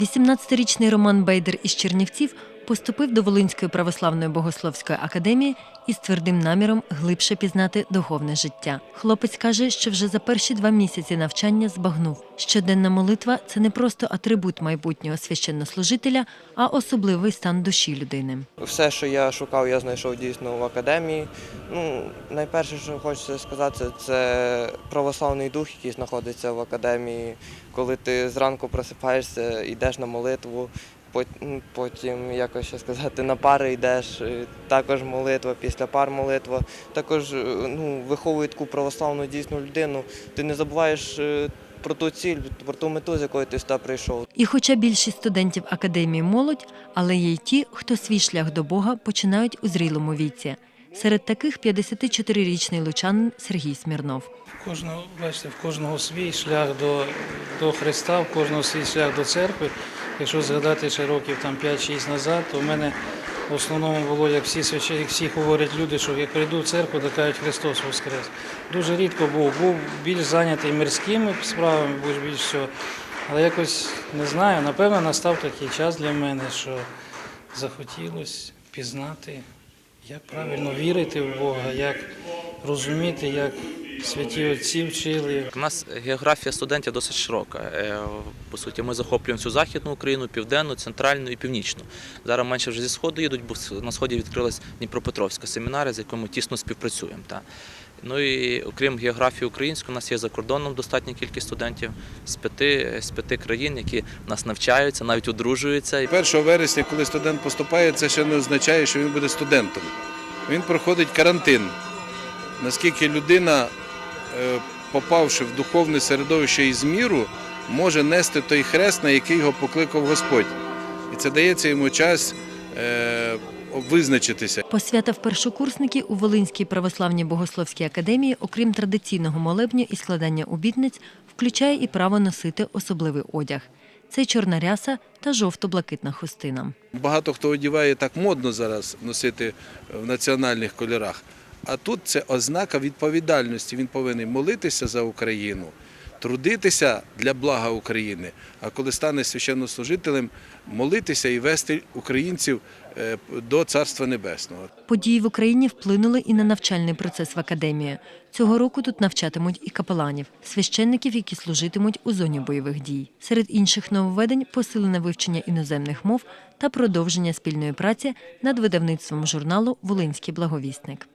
18-річний Роман Бейдер із Чернівців поступив до Волинської православної богословської академії із твердим наміром глибше пізнати духовне життя. Хлопець каже, що вже за перші два місяці навчання збагнув. Щоденна молитва це не просто атрибут майбутнього священнослужителя, а особливий стан душі людини. Все, що я шукав, я знайшов дійсно в академії. Ну, найперше, що хочеться сказати, це православний дух, який знаходиться в академії. Коли ти зранку просипаєшся, йдеш на молитву, потім, якось ще сказати, на пари йдеш, е, також молитва, після пар молитва. Також е, ну, виховує таку православну дійсну людину. Ти не забуваєш е, про ту ціль, про ту мету, з якою ти сюди прийшов. І хоча більшість студентів академії молодь, але є й ті, хто свій шлях до Бога починають у зрілому віці. Серед таких 54-річний лучанин Сергій Смірнов. Кожного, бачите, в кожного свій шлях до, до Христа, в кожного свій шлях до церкви. Якщо згадати ще років там 5-6 назад, то в мене в основному було, як всі священ- всі говорять люди, що як прийду в церкву, то кажуть Христос Воскрес. Дуже рідко був, був більш зайнятий мирськими справами, був більш всього. Але якось не знаю, напевно, настав такий час для мене, що захотілося пізнати, як правильно вірити в Бога, як розуміти, як святі отці вчили. У нас географія студентів досить широка. Е, По суті, ми захоплюємо всю західну Україну, південну, центральну і північну. Зараз менше вже зі сходу їдуть, бо на сході відкрилась Дніпропетровська семінарія, з якою ми тісно співпрацюємо. Ну і окрім географії української, у нас є за кордоном достатня кількість студентів з п'яти, з п'яти країн, які нас навчаються, навіть одружуються. 1 вересня, коли студент поступає, це ще не означає, що він буде студентом. Він проходить карантин. Наскільки людина, е, попавши в духовне середовище із міру, може нести той хрест, на який його покликав Господь. І це дається йому час е, визначитися. Посвята в першокурсники у Волинській православній богословській академії, окрім традиційного молебню і складання обітниць, включає і право носити особливий одяг. Це чорна ряса та жовто-блакитна хустина. Багато хто одіває так модно зараз носити в національних кольорах. А тут це ознака відповідальності. Він повинен молитися за Україну, трудитися для блага України. А коли стане священнослужителем, молитися і вести українців е, до Царства Небесного. Події в Україні вплинули і на навчальний процес в академії. Цього року тут навчатимуть і капеланів, священників, які служитимуть у зоні бойових дій. Серед інших нововведень посилене вивчення іноземних мов та продовження спільної праці над видавництвом журналу Волинський благовісник.